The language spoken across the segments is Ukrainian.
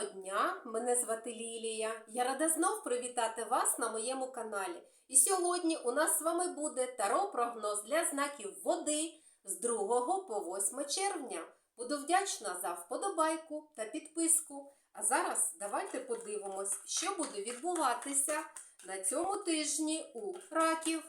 Доброго дня! Мене звати Лілія. Я рада знов привітати вас на моєму каналі. І сьогодні у нас з вами буде таро прогноз для знаків води з 2 по 8 червня. Буду вдячна за вподобайку та підписку. А зараз давайте подивимось, що буде відбуватися на цьому тижні у раків.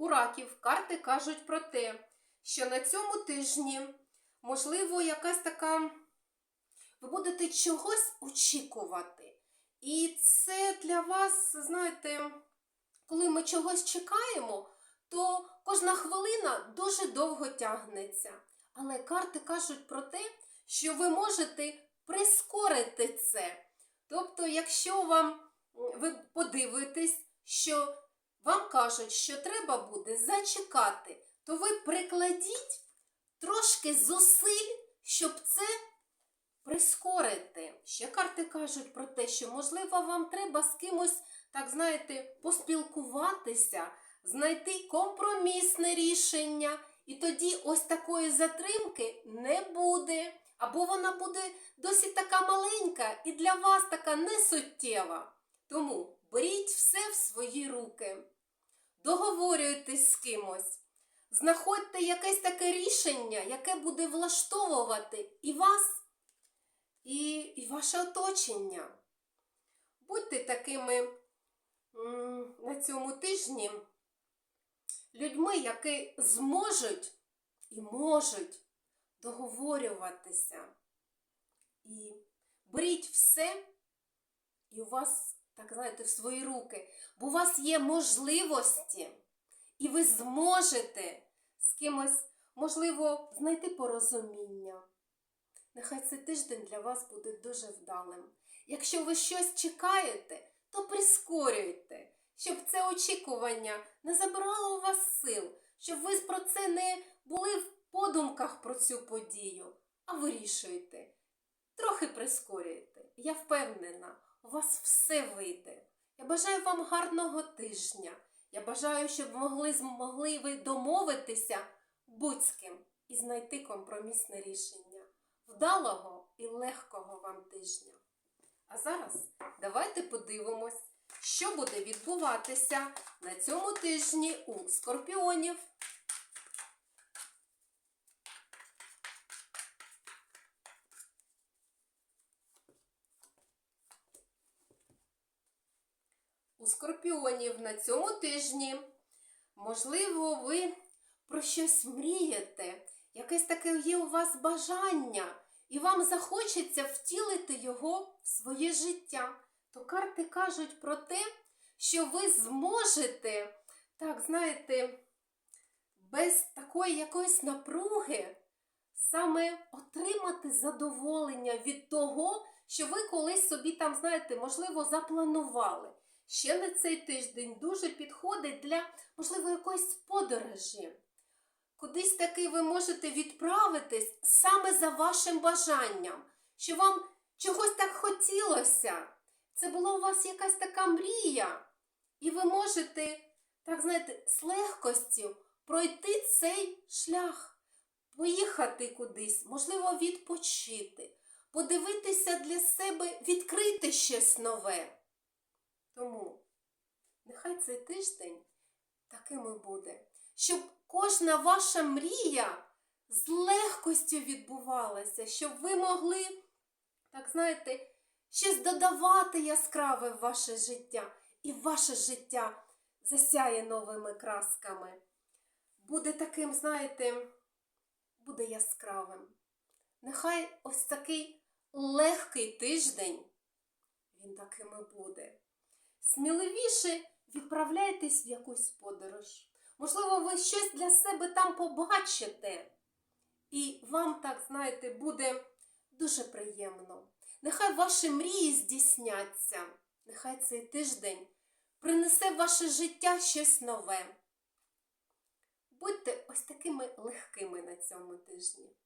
У раків карти кажуть про те, що на цьому тижні, можливо, якась така, ви будете чогось очікувати. І це для вас, знаєте, коли ми чогось чекаємо, то кожна хвилина дуже довго тягнеться. Але карти кажуть про те, що ви можете прискорити це. Тобто, якщо вам ви подивитесь, що вам кажуть, що треба буде зачекати, то ви прикладіть трошки зусиль, щоб це прискорити. Ще карти кажуть про те, що, можливо, вам треба з кимось, так знаєте, поспілкуватися, знайти компромісне рішення, і тоді ось такої затримки не буде. Або вона буде досить така маленька і для вас така несуттєва. Тому беріть все в свої руки, договорюйтесь з кимось, знаходьте якесь таке рішення, яке буде влаштовувати і вас, і, і ваше оточення. Будьте такими на цьому тижні людьми, які зможуть і можуть договорюватися. І беріть все, і у вас, так знаєте, в свої руки, бо у вас є можливості, і ви зможете з кимось, можливо, знайти порозуміння. Нехай цей тиждень для вас буде дуже вдалим. Якщо ви щось чекаєте, то прискорюйте, щоб це очікування не забирало у вас сил, щоб ви про це не були в подумках про цю подію, а вирішуйте. Трохи прискорюйте. Я впевнена, у вас все вийде. Я бажаю вам гарного тижня. Я бажаю, щоб могли, змогли ви домовитися будь з ким і знайти компромісне рішення. Вдалого і легкого вам тижня. А зараз давайте подивимось, що буде відбуватися на цьому тижні у скорпіонів. Скорпіонів на цьому тижні, можливо, ви про щось мрієте, якесь таке є у вас бажання, і вам захочеться втілити його в своє життя. То карти кажуть про те, що ви зможете, так, знаєте, без такої якоїсь напруги саме отримати задоволення від того, що ви колись собі там, знаєте, можливо, запланували. Ще на цей тиждень дуже підходить для, можливо, якоїсь подорожі. Кудись таки ви можете відправитись саме за вашим бажанням, що вам чогось так хотілося. Це була у вас якась така мрія, і ви можете, так знаєте, з легкостю пройти цей шлях, поїхати кудись, можливо, відпочити, подивитися для себе, відкрити щось нове. Тому нехай цей тиждень таким і буде, щоб кожна ваша мрія з легкостю відбувалася, щоб ви могли, так знаєте, щось додавати яскраве в ваше життя, і ваше життя засяє новими красками. Буде таким, знаєте, буде яскравим. Нехай ось такий легкий тиждень, він таким і буде сміливіше відправляйтесь в якусь подорож. Можливо, ви щось для себе там побачите, і вам, так знаєте, буде дуже приємно. Нехай ваші мрії здійсняться, нехай цей тиждень принесе в ваше життя щось нове. Будьте ось такими легкими на цьому тижні.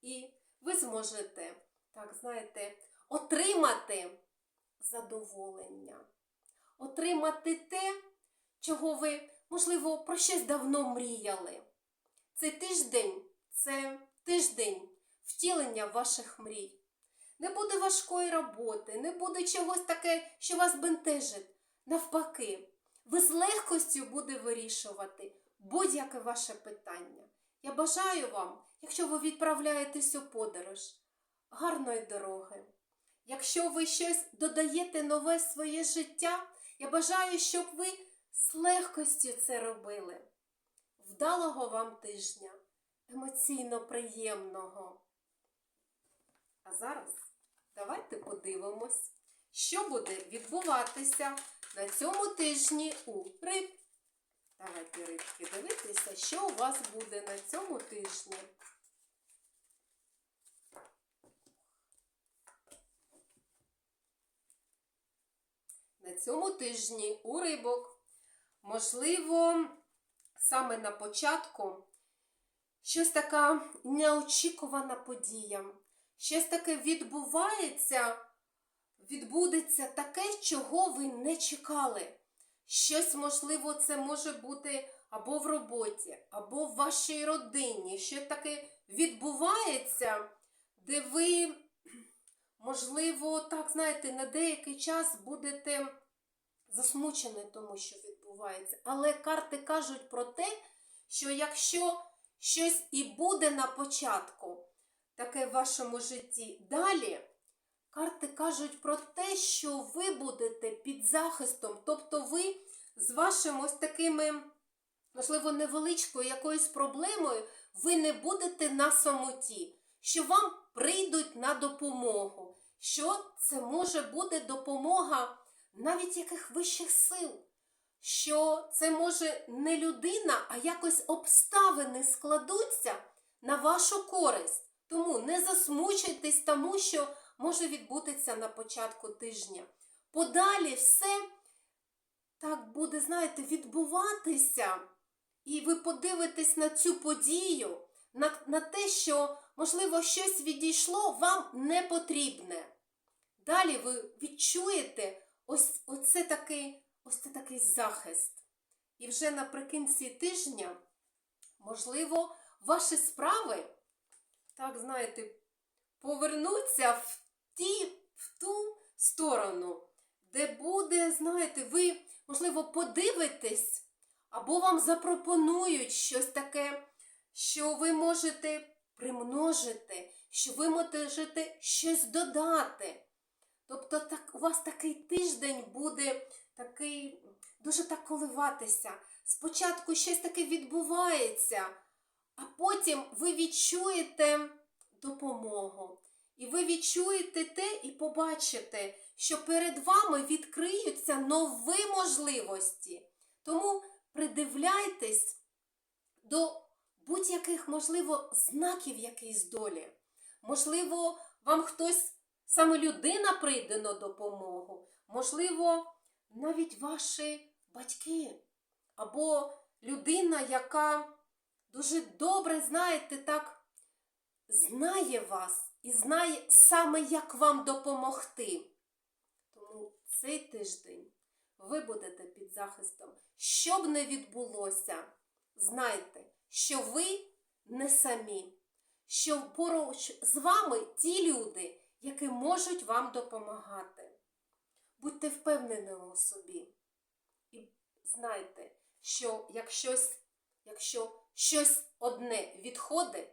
І ви зможете, так знаєте, отримати задоволення отримати те, чого ви, можливо, про щось давно мріяли. Цей тиждень це тиждень втілення ваших мрій. Не буде важкої роботи, не буде чогось таке, що вас бентежить. Навпаки, ви з легкостю буде вирішувати будь-яке ваше питання. Я бажаю вам, якщо ви відправляєтесь у подорож, гарної дороги. Якщо ви щось додаєте нове своє життя, я бажаю, щоб ви з легкостю це робили. Вдалого вам тижня, емоційно приємного. А зараз давайте подивимось, що буде відбуватися на цьому тижні у риб. Давайте, рибки, дивитися, що у вас буде на цьому тижні. На цьому тижні у рибок, можливо, саме на початку щось така неочікувана подія. Щось таке відбувається, відбудеться таке, чого ви не чекали. Щось, можливо, це може бути або в роботі, або в вашій родині. Що таке відбувається, де ви, можливо, так, знаєте, на деякий час будете засмучені тому, що відбувається. Але карти кажуть про те, що якщо щось і буде на початку, таке в вашому житті, далі карти кажуть про те, що ви будете під захистом, тобто ви з вашим ось такими, можливо, невеличкою якоюсь проблемою, ви не будете на самоті, що вам прийдуть на допомогу, що це може бути допомога навіть яких вищих сил, що це може не людина, а якось обставини складуться на вашу користь. Тому не засмучуйтесь тому, що може відбутися на початку тижня. Подалі все так буде, знаєте, відбуватися, і ви подивитесь на цю подію, на, на те, що, можливо, щось відійшло, вам не потрібне. Далі ви відчуєте ось оце такий, ось це такий захист. І вже наприкінці тижня, можливо, ваші справи, так, знаєте, повернуться в, ті, в ту сторону, де буде, знаєте, ви, можливо, подивитесь, або вам запропонують щось таке, що ви можете примножити, що ви можете щось додати. Тобто так, у вас такий тиждень буде такий дуже так коливатися. Спочатку щось таке відбувається, а потім ви відчуєте допомогу. І ви відчуєте те і побачите, що перед вами відкриються нові можливості. Тому придивляйтесь до будь-яких, можливо, знаків якоїсь долі. Можливо, вам хтось, саме людина прийде на допомогу. Можливо, навіть ваші батьки. Або людина, яка дуже добре, знаєте, так, знає вас і знає саме, як вам допомогти. Тому цей тиждень ви будете під захистом. Що б не відбулося, знайте, що ви не самі, що поруч з вами ті люди, які можуть вам допомагати. Будьте впевнені у собі. І знайте, що якщо, якщо щось одне відходить,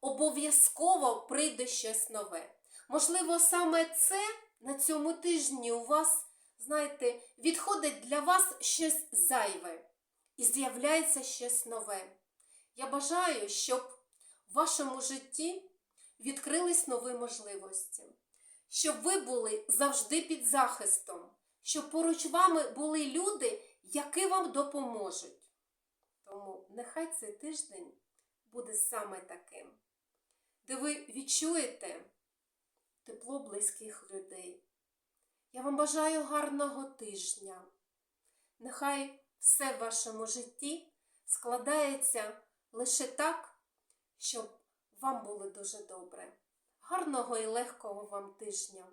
обов'язково прийде щось нове. Можливо, саме це на цьому тижні у вас, знаєте, відходить для вас щось зайве і з'являється щось нове. Я бажаю, щоб в вашому житті відкрились нові можливості, щоб ви були завжди під захистом, щоб поруч вами були люди, які вам допоможуть. Тому нехай цей тиждень буде саме таким, де ви відчуєте тепло близьких людей. Я вам бажаю гарного тижня. Нехай все в вашому житті складається лише так, щоб вам було дуже добре. Гарного і легкого вам тижня.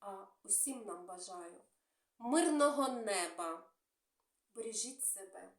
А усім нам бажаю мирного неба, бережіть себе.